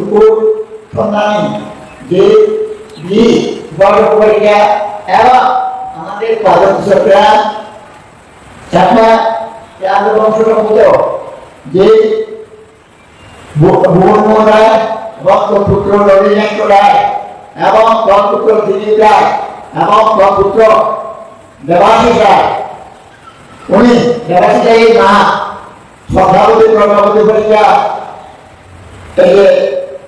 শুকুর সন্ধানী যে বড় পরীক্ষা এবং আমাদের পালক কৃষকরা চাকমা আন্দোলন বংশগত যে ভুবন রায় রক্তপুত্র রবীন্দ্রনাথ রায় এবং রক্তপুত্র দিলীপ রায় এবং রক্তপুত্র দেবাশিস রায় উনি দেবাশিস রায়ের মা সভাপতি প্রভাবতী পরীক্ষা।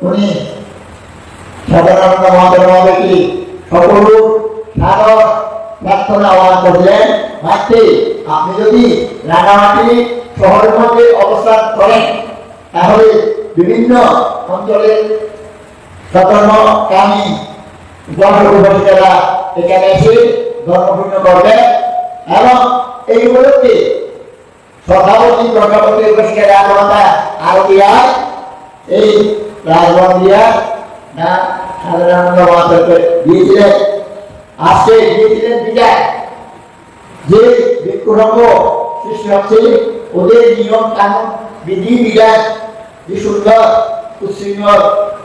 উনি সাধারণত মহাদেব মহাদেবী সকল সাগর প্রার্থনা আহ্বান করলেন মাতৃ আপনি যদি রাঙামাটি শহরের মধ্যে অবস্থান করেন, তাহলে বিভিন্ন অঞ্চলের ধর্মকামী ধর্মবিভাসীরা এখানে এসে ধর্মপূর্ণ করবেন এবং এই উপলক্ষে সভাপতি, প্রজাপতি উপস্থিত রাজমাতা আরতিয়ার এই রাজবন্দিয়া না সাধারণত মাতাকে দিয়েছিলেন। আজকে দিয়েছিলেন বিদায় যে বিক্ষোভ সৃষ্টি হচ্ছে ওদের নিয়ম কানুন, বিধি বিধান যে সুন্দর, উচ্ছৃঙ্খল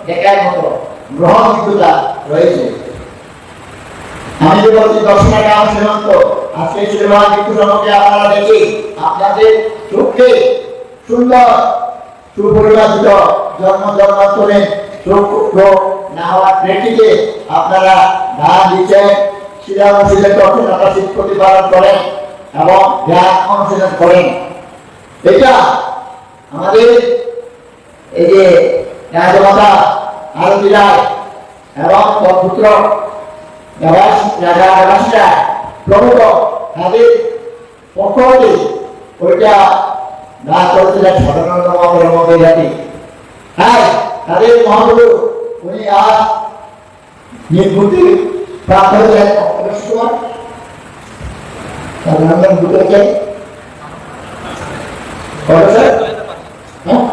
দেখার মতো গ্রহণযোগ্যতা রয়েছে। আমি যে বলছি দর্শনা গ্রাম সীমান্ত, আজকে সুলেমান বিক্ষোভকে আপনারা দেখি আপনাদের চোখে সুন্দর সুপরিবাদিত জন্ম জন্মান্তরে না হওয়ার প্রেক্ষিতে আপনারা ধান দিচ্ছেন। শিলা শীত প্রতিপালন করেন এবং জ্ঞান অনুশীলন করেন। এটা আমাদের এই যে রাজমাতা আরতি রায় এবং তার পুত্র রাজা দেবাসরা প্রমুখ তাদের ওইটা না করতে যায় মহাপুরের মধ্যে জাতি হ্যাঁ তাদের মহাগুরু উনি আজ নির্বুদ্ধি প্রাপ্ত হয়েছেন অপরেশ কুমার তার নাম দুটো কে কত স্যার হ্যাঁ?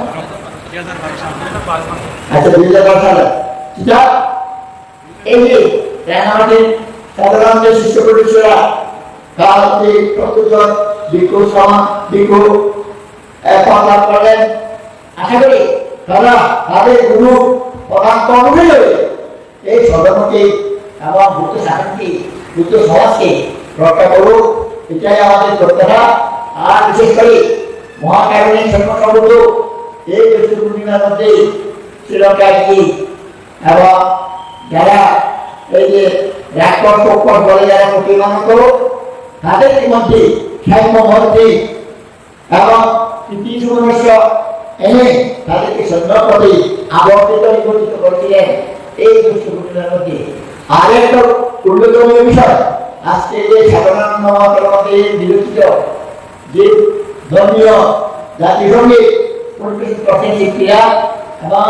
আচ্ছা দুই হাজার বারো সালে ঠিক আছে এই যে রাঙামাটির সাধারণ শিষ্য তার হচ্ছে প্রত্যেকজন ভিক্ষু সমান ভিক্ষু পালন করেন আশা করি তারা তাদের গুরু প্রধান কর্মী এই সদনকে এবং বুদ্ধ শাসনকে বুদ্ধ সমাজকে রক্ষা করুক, এটাই আমাদের প্রত্যাশা আর বিশেষ করে মহাকারণিক সর্বসম্মত এই জ্যৈষ্ঠ পূর্ণিমার মধ্যে শ্রীলঙ্কায় গিয়ে, এবং যারা এই যে রাক্ষস পক্ষস বলে যারা এবং কিছু মনুষ্য এনে তাদেরকে সুন্দর করে আবর্তিত নিবর্তিত করেছিলেন। এই দুষ্ট ঘটনার মধ্যে আর একটা উল্লেখনীয় বিষয়। আজকে যে সাধারণ মতের মধ্যে বিরোচিত যে ধর্মীয় পরিবেশন প্রসেসিক ক্রিয়া এবং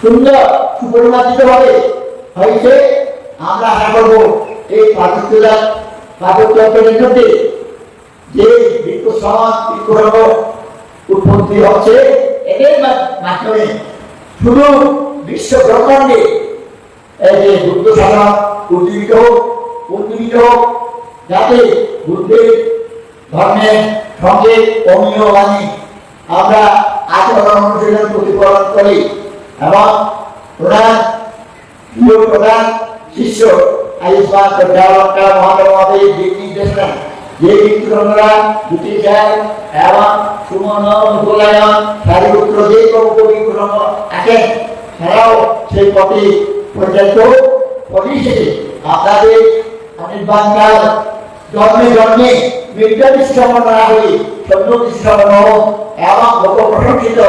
সুন্দর সুপরিমার্জিত ভাবে হয়েছে, আমরা আশা করব এই পাঠ্যক্রম পাঠ্যক্রমের মধ্যে যে বৃক্ষ সমাজ বৃক্ষরঙ্গ উৎপত্তি হচ্ছে এদের মাধ্যমে। শুধু বিশ্ব ব্রহ্মাণ্ডে এই যে বুদ্ধ সাধন উজ্জীবিত হোক উজ্জীবিত হোক, যাতে বুদ্ধের ধর্মের সঙ্গে অমীয় বাণী আমরা আচরণ অনুশীলন প্রতিপালন করি এবং প্রধান প্রিয় প্রধান শিষ্য আয়ুষ্মান প্রজ্ঞালঙ্কার মহাদেব দিক নির্দেশনা যে বিক্রমরা দুটি এবং সুমন, মুকুলায়ন সারিপুত্র যে প্রভু বিক্রম তারাও সেই পথে পর্যাপ্ত পরিশেষে আপনাদের অনির্বাণকাল। জন্মে জন্মে বিদ্যা হয়ে সৈন্য এবং লোক প্রশংসিত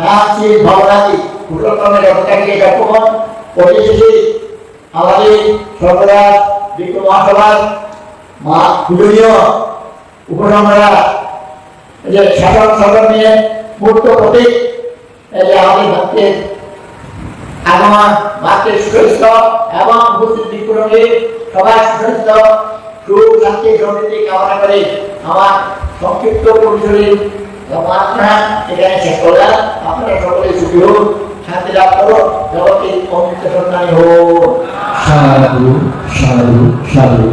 নাচি ভাবনাদি পুরোক্রমের অধিকারীকে জ্ঞাপন পরিশেষে আমাদের সর্বদাস বিক্রম মহাসভার মা পূজনীয় উপসংহারা যে শাসন সদন নিয়ে মূর্ত প্রতীক যে আমাদের ভক্তের আগমন মাতৃ সুস্থ এবং উপস্থিত বিক্রমে সবাই সুস্থ সুখ, শান্তি, সমৃদ্ধি কামনা করে। আমার সংক্ষিপ্ত পরিসরে প্রার্থনা এখানে শেষ করলাম। আপনারা সকলে সুখী হোক, শান্তি লাভ করো জগতে অমৃত সন্তানী হোক। সাধু সাধু সাধু।